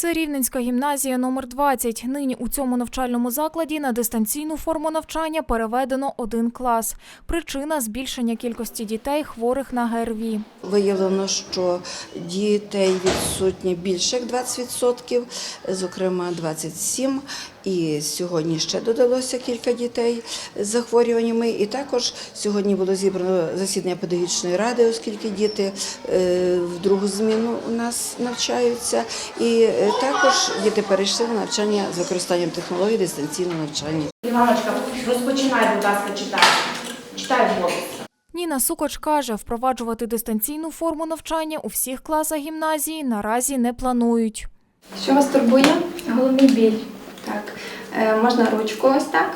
Це Рівненська гімназія номер 20. Нині у цьому навчальному закладі на дистанційну форму навчання переведено один клас. Причина збільшення кількості дітей, хворих на ГРВІ. Виявлено, що дітей відсутні більше як 20%, зокрема 27. І сьогодні ще додалося кілька дітей з захворюваннями. І також сьогодні було зібрано засідання педагогічної ради, оскільки діти е, в другу зміну у нас навчаються. І е, також діти перейшли на навчання з використанням технологій дистанційного навчання. Іваночка, розпочинай, будь ласка, читати. Читай голос. Ніна Сукач каже, впроваджувати дистанційну форму навчання у всіх класах гімназії наразі не планують. Що вас турбує? Головний біль. Так. Е, можна ручку ось так.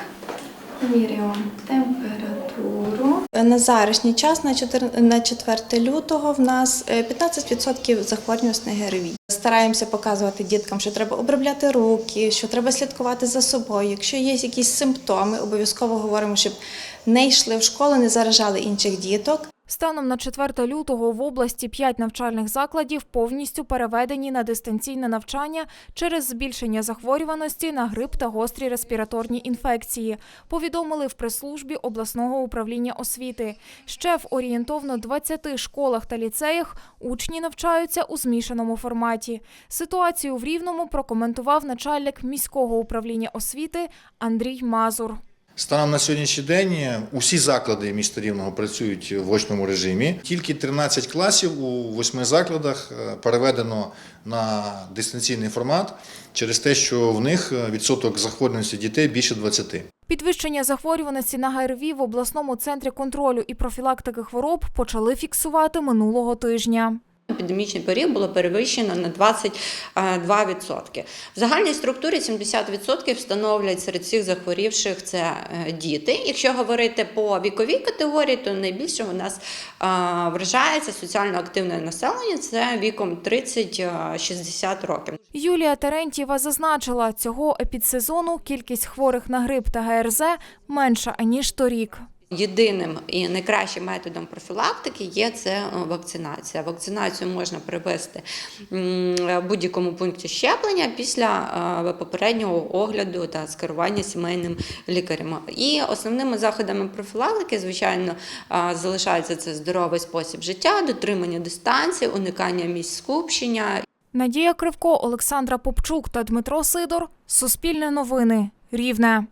Міряємо температуру. На зарішній час, на 4, на 4 лютого, в нас е, 15% захворюваності на ГРВІ. Стараємося показувати діткам, що треба обробляти руки, що треба слідкувати за собою. Якщо є якісь симптоми, обов'язково говоримо, щоб не йшли в школу, не заражали інших діток. Станом на 4 лютого в області 5 навчальних закладів повністю переведені на дистанційне навчання через збільшення захворюваності на грип та гострі респіраторні інфекції. Повідомили в прес-службі обласного управління освіти. Ще в орієнтовно 20 школах та ліцеях учні навчаються у змішаному форматі. Ситуацію в Рівному прокоментував начальник міського управління освіти Андрій Мазур. Станом на сьогоднішній день усі заклади міста Рівного працюють в очному режимі. Тільки 13 класів у восьми закладах е, переведено на дистанційний формат через те, що в них е, відсоток захворюваності дітей більше 20. Підвищення захворюваності на ГРВІ в обласному центрі контролю і профілактики хвороб почали фіксувати минулого тижня. Епідемічний період було перевищено на 22%. В загальній структурі 70% становлять серед всіх захворівших це е, діти. Якщо говорити по віковій категорії, то найбільше у нас е, вражається соціально активне населення це віком 30-60 років. Юлія Терентьєва зазначила, цього епідсезону кількість хворих на грип та ГРЗ менша аніж торік. Єдиним і найкращим методом профілактики є це е, вакцинація. Вакцинацію можна привести в будь-якому пункті щеплення після е, попереднього огляду та скерування сімейним лікарем. І основними заходами профілактики, звичайно, е, залишається це здоровий спосіб життя, дотримання дистанції, уникання місць скупчення Надія Кривко, Олександра Попчук та Дмитро Сидор. Суспільне новини. Рівне.